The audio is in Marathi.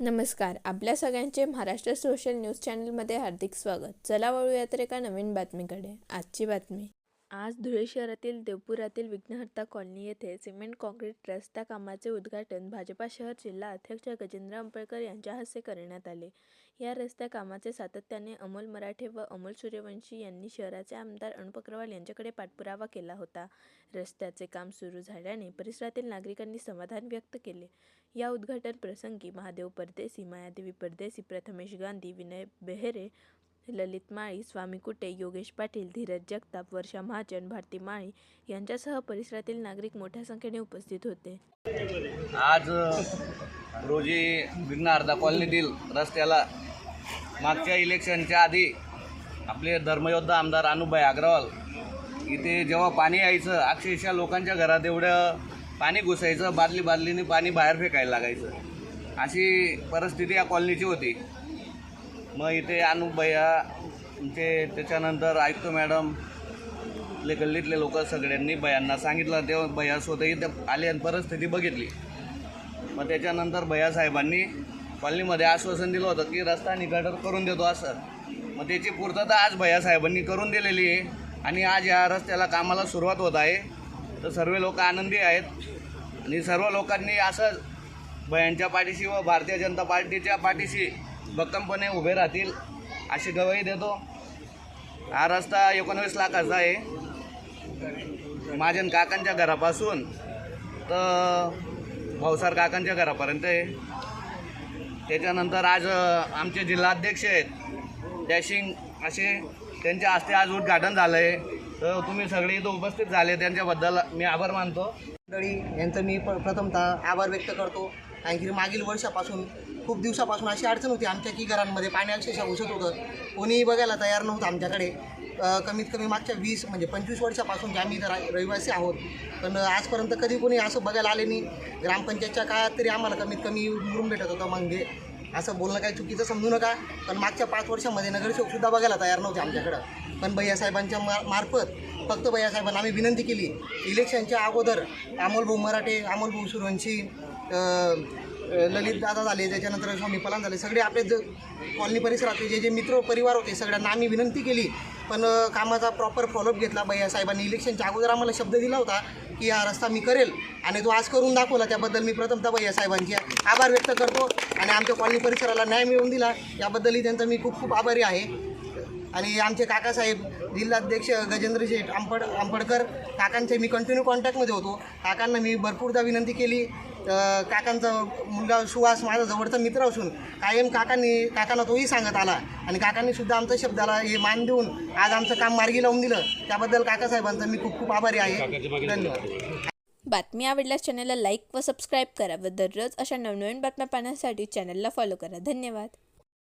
नमस्कार. आपल्या सगळ्यांचे महाराष्ट्र सोशल न्यूज चॅनलमध्ये हार्दिक स्वागत. चला वळूयात तर एका नवीन बातमीकडे. आजची बातमी. आज धुळे शहरातील देवपुरातील विघ्नहर्ता कॉलनी येथे सिमेंट काँक्रीट रस्ता कामाचे उद्घाटन भाजपा शहर जिल्हा अध्यक्ष गजेंद्र अंबळकर यांच्या हस्ते करण्यात आले. या रस्त्या कामाचे सातत्याने अमोल मराठे व अमोल सूर्यवंशी यांनी शहराचे आमदार अनुप अग्रवाल यांच्याकडे पाठपुरावा केला होता. रस्त्याचे काम सुरू झाल्याने परिसरातील नागरिकांनी समाधान व्यक्त केले. या उद्घाटन प्रसंगी महादेव परदेसी मायादेवी परदेसी प्रथमेश गांधी विनय बेहेरे ललित माळी स्वामी कुटे योगेश पाटील धीरज जगताप वर्षा महाजन भारती माळी यांच्यासह परिसरातील नागरिक मोठ्या संख्येने उपस्थित होते. आज रोजी विघ्नहर्ता कॉलनीतील रस्त्याला मागच्या इलेक्शनच्या आधी आपले धर्मयोद्धा आमदार अनुभाई अग्रवाल इथे जेव्हा पाणी यायचं अक्षरशः लोकांच्या घरात एवढं पाणी घुसायचं बादली बादलीने पाणी बाहेर फेकायला लागायचं. अशी परिस्थिती या कॉलनीची होती. मग इथे अनुभया ते त्याच्यानंतर आयुक्त मॅडम. आपले गल्लीतले लोक सगळ्यांनी भयांना सांगितलं. तेव्हा भैया स्वतःही ते आले आणि परिस्थिती बघितली. मग त्याच्यानंतर भैया साहेबांनी कॉलनीमध्ये आश्वासन दिलं होतं की रस्ता निकाटर करून देतो असं. मग त्याची पूर्तता आज भैया साहेबांनी करून दिलेली आहे. आणि आज या रस्त्याला कामाला सुरुवात होत आहे. तर सर्व लोक आनंदी आहेत. आणि सर्व लोकांनी असं भयांच्या पाठीशी व भारतीय जनता पार्टीच्या पाठीशी भक्कमपणे उभे राहतील अशी गवाही देतो. हा रस्ता एकोणवीस लाखाचा आहे. महाजन काकांच्या घरापासून तर भाऊसार काकांच्या घरापर्यंत आहे. त्याच्यानंतर आज आमचे जिल्हाध्यक्ष आहेत. डॅशिंग असे त्यांच्या हस्ते आज उद्घाटन झालं आहे तर तुम्ही सगळे इथं उपस्थित झाले त्यांच्याबद्दल मी आभार मानतो. मंडळी यांचं मी प प्रथमतः आभार व्यक्त करतो. कारण की मागील वर्षापासून खूप दिवसापासून अशी अडचण होती आमच्या की घरांमध्ये पाणी अक्षरशः घुसत होतं. कोणीही बघायला तयार नव्हतं आमच्याकडे. कमीत कमी मागच्या वीस म्हणजे पंचवीस वर्षापासून आम्ही इथं रहिवासी आहोत. पण आजपर्यंत कधी कोणी असं बघायला आले नाही. ग्रामपंचायतच्या काळात तरी आम्हाला कमीत कमी मिळून भेटत होतं मागे. असं बोलणं काही चुकीचं समजू नका. पण मागच्या पाच वर्षामध्ये नगरसेवकसुद्धा बघायला तयार नव्हते आमच्याकडं. पण भैयासाहेबांच्या मा मार्फत फक्त भैयासाहेबांना आम्ही विनंती केली. इलेक्शनच्या अगोदर अमोल भाऊ मराठे अमोल भाऊ सुरवंशी ललित दादा झाले त्याच्यानंतर स्वामी पलान झाले सगळे आपले ज कॉलनी परिसरातले जे जे मित्र परिवार होते सगळ्यांना आम्ही विनंती केली. पण कामाचा प्रॉपर फॉलोअप घेतला. भैया साहेबांनी इलेक्शनच्या अगोदर आम्हाला शब्द दिला होता की हा रस्ता मी करेल आणि तो आज करून दाखवला. त्याबद्दल मी प्रथमतः भैया साहेबांचे आभार व्यक्त करतो आणि आमच्या कॉलनी परिसराला न्याय मिळवून दिला. याबद्दलही त्यांचा मी खूप खूप आभारी आहे. आणि आमचे काकासाहेब जिल्हाध्यक्ष गजेंद्र शेठ आंबड आंबडकर काकांचे मी कंटिन्यू कॉन्टॅक्टमध्ये होतो. काकांना मी भरपूरदा विनंती केली. काकांचा मुलगा सुहास माझा जवळचा मित्र असून कायम काकांनी काकांना तोही सांगत आला. आणि काकांनी सुद्धा आमच्या शब्दाला हे मान देऊन आज आमचं काम मार्गी लावून दिलं. त्याबद्दल काकासाहेबांचा मी खूप खूप आभारी आहे. धन्यवाद. बातमी आवडल्यास चॅनलला लाईक व सबस्क्राईब करा व दररोज अशा नवनवीन बातम्या पाहण्यासाठी चॅनलला फॉलो करा. धन्यवाद.